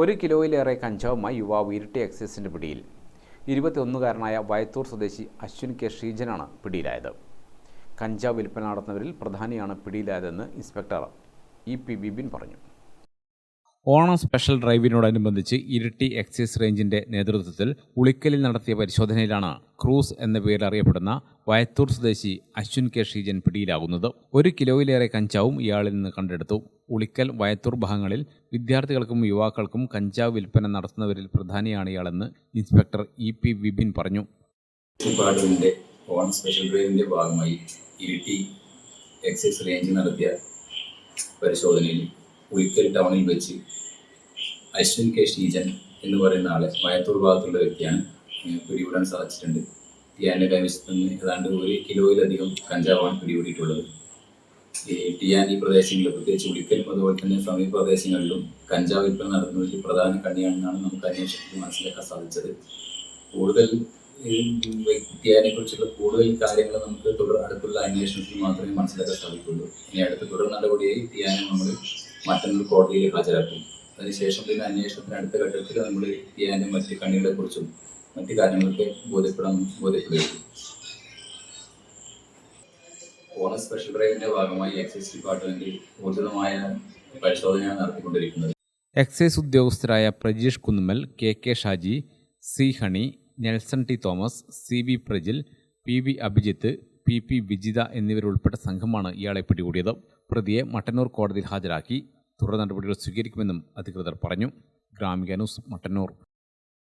ഒരു കിലോയിലേറെ കഞ്ചാവുമായി യുവാവ് ഇരട്ടി എക്സൈസിന്റെ പിടിയിൽ. ഇരുപത്തിയൊന്നുകാരനായ വയത്തൂർ സ്വദേശി അശ്വിൻ കെ. ശ്രീജനാണ് പിടിയിലായത്. കഞ്ചാവ് വിൽപ്പന നടത്തുന്നവരിൽ പ്രധാനിയാണ് പിടിയിലായതെന്ന് ഇൻസ്പെക്ടർ ഇ പി ബിബിൻ പറഞ്ഞു. ഓണം സ്പെഷ്യൽ ഡ്രൈവിനോടനുബന്ധിച്ച് ഇരിട്ടി എക്സൈസ് റേഞ്ചിന്റെ നേതൃത്വത്തിൽ ഉളിക്കലിൽ നടത്തിയ പരിശോധനയിലാണ് ക്രൂസ് എന്ന പേരിൽ അറിയപ്പെടുന്ന വയത്തൂർ സ്വദേശി അശ്വിൻ കെ ഷീജൻ പിടിയിലാകുന്നത് ഒരു കിലോയിലേറെ കഞ്ചാവും ഇയാളിൽ നിന്ന് കണ്ടെടുത്തു. ഉളിക്കൽ വയത്തൂർ ഭാഗങ്ങളിൽ വിദ്യാർത്ഥികൾക്കും യുവാക്കൾക്കും കഞ്ചാവ് വിൽപ്പന നടത്തുന്നവരിൽ പ്രധാനിയാണ് ഇയാളെന്ന് ഇൻസ്പെക്ടർ ഇ പി വിപിൻ പറഞ്ഞു. ഓൺ സ്പെഷ്യൽ ഡ്രൈവിന്റെ ഭാഗമായി ഇരിട്ടി എക്സൈസ് റേഞ്ച് നടത്തിയ പരിശോധനയിൽ ഉളിക്കൽ ടൗണിൽ വെച്ച് അശ്വിൻ കെ ശ്രീജൻ എന്ന് പറയുന്ന ആളെ മയത്തൂർ ഭാഗത്തുള്ള വ്യക്തിയാണ്. പിടികൂടാൻ സാധിച്ചിട്ടുണ്ട്. ടിയാന്റെ കൈവശത്ത് നിന്ന് ഏതാണ്ട് ഒരു കിലോയിലധികം കഞ്ചാവാണ് പിടികൂടിയിട്ടുള്ളത്. ഈ ടിയാൻ ഈ പ്രദേശങ്ങളിൽ പ്രത്യേകിച്ച് ഉളിക്കലും അതുപോലെ തന്നെ സമീപ പ്രദേശങ്ങളിലും കഞ്ചാവ് വിൽപ്പന നടത്തുന്നതിൽ പ്രധാന കണ്ണിയാണെന്നാണ് നമുക്ക് അന്വേഷണത്തിൽ മനസ്സിലാക്കാൻ സാധിച്ചത്. കൂടുതൽ വ്യക്തിയെ കുറിച്ചുള്ള കൂടുതൽ കാര്യങ്ങൾ നമുക്ക് തുടർ അടുത്തുള്ള അന്വേഷണത്തിൽ മാത്രമേ മനസ്സിലാക്കാൻ സാധിക്കുള്ളൂ. ഇനി അടുത്ത തുടർ നടപടിയായി ടിയാനെ നമ്മൾ മറ്റന്നൂർ കോടതിയിൽ ഹാജരാക്കും. അതിനുശേഷം പിന്നെ അന്വേഷണത്തിന് അടുത്ത ഘട്ടത്തിൽ നമ്മൾ ഇയാന്റെ മറ്റ് കണികളെ കുറിച്ചും മറ്റു കാര്യങ്ങളൊക്കെ ബോധ്യപ്പെടാൻ ബോധ്യപ്പെടുകയുള്ളൂ ഓണ സ്പെഷ്യൽ ഡ്രൈവിന്റെ ഭാഗമായി എക്സൈസ് ഡിപ്പാർട്ട്മെന്റ് ഊർജിതമായ പരിശോധനയാണ് നടത്തിക്കൊണ്ടിരിക്കുന്നത്. Excise ഉദ്യോഗസ്ഥരായ Prajeesh Kunnumal K K Shaji C Honey Nelson T Thomas C V Prajil P V Abhijith P P Vijitha എന്നിവരുൾപ്പെട്ട സംഘമാണ് ഇയാളെ പിടികൂടിയത്. പ്രതിയെ മട്ടന്നൂർ കോടതിയിൽ ഹാജരാക്കി തുടർ നടപടികൾ സ്വീകരിക്കുമെന്നും അധികൃതർ പറഞ്ഞു. ഗ്രാമിക ന്യൂസ് മട്ടന്നൂർ.